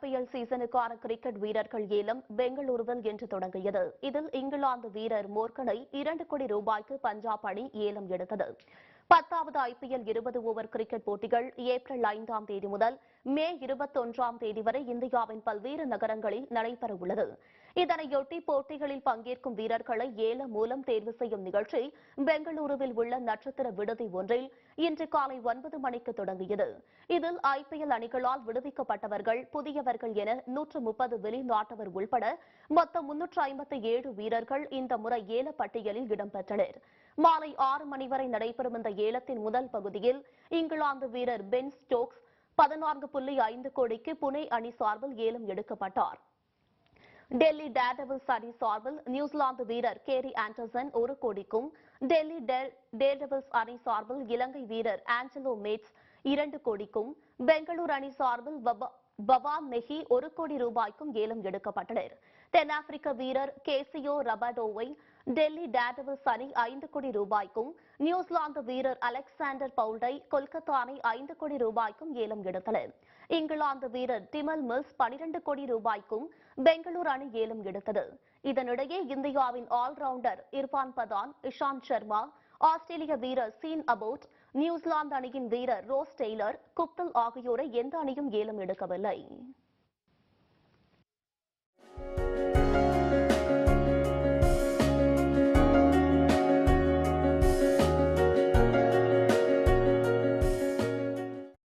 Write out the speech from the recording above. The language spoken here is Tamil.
சீசனுக்கான கிரிக்கெட் வீரர்கள் ஏலம் பெங்களூருவில் இன்று தொடங்கியது. இதில் இங்கிலாந்து வீரர் மோர்கனை இரண்டு கோடி ரூபாய்க்கு பஞ்சாப் அணி ஏலம் எடுத்தது. பத்தாவது ஐபிஎல் இருபது ஓவர் கிரிக்கெட் போட்டிகள் ஏப்ரல் ஐந்தாம் தேதி முதல் மே இருபத்தொன்றாம் தேதி வரை இந்தியாவின் பல்வேறு நகரங்களில் நடைபெறவுள்ளது. இதனையொட்டி போட்டிகளில் பங்கேற்கும் வீரர்களை ஏலம் மூலம் தேர்வு செய்யும் நிகழ்ச்சி பெங்களூருவில் உள்ள நட்சத்திர விடுதி ஒன்றில் இன்று காலை ஒன்பது மணிக்கு தொடங்கியது. இதில் ஐபிஎல் அணிகளால் விடுவிக்கப்பட்டவர்கள் புதியவர்கள் என நூற்று முப்பது வெளிநாட்டவர் உள்பட மொத்தம் முன்னூற்று ஐம்பத்தி ஏழு வீரர்கள் இந்த முறை ஏல பட்டியலில் இடம்பெற்றனர். மாலை ஆறு மணி வரை நடைபெறும் இந்த ஏலத்தின் முதல் பகுதியில் இங்கிலாந்து வீரர் பென் ஸ்டோக்ஸ் பதினான்கு புள்ளி ஐந்து கோடிக்கு புனே அணி சார்பில் ஏலம் எடுக்கப்பட்டார். டெல்லி டேர்டபிள்ஸ் அணி சார்பில் நியூசிலாந்து வீரர் கேரி ஆண்டர்சன் ஒரு கோடிக்கும் டெல்லி டேர்டபிள்ஸ் அணி சார்பில் இலங்கை வீரர் ஆஞ்சலோ மேட்ஸ் இரண்டு கோடிக்கும் பெங்களூர் அணி சார்பில் பபா- பவான் மெஹி ஒரு கோடி ரூபாய்க்கும் ஏலம் எடுக்கப்பட்டனர். தென்னாப்பிரிக்க வீரர் கேசியோ ரபாடோவை டெல்லி டேர்டெவில்ஸ் அணி ஐந்து கோடி ரூபாய்க்கும் நியூசிலாந்து வீரர் அலெக்சாண்டர் பவுல்டை கொல்கத்தா அணி ஐந்து கோடி ரூபாய்க்கும் ஏலம் எடுத்தனர். இங்கிலாந்து வீரர் டிமல் மில்ஸ் பனிரண்டு கோடி ரூபாய்க்கும் பெங்களூர் அணி ஏலம் எடுத்தது. இதனிடையே இந்தியாவின் ஆல்ரவுண்டர் இர்பான் பதான் இஷாந்த் சர்மா ஆஸ்திரேலிய வீரர் சீன் அபோட் நியூசிலாந்து அணியின் வீரர் ரோஸ் டெய்லர் குப்தல் ஆகியோரை எந்த அணியும் ஏலம் எடுக்கவில்லை.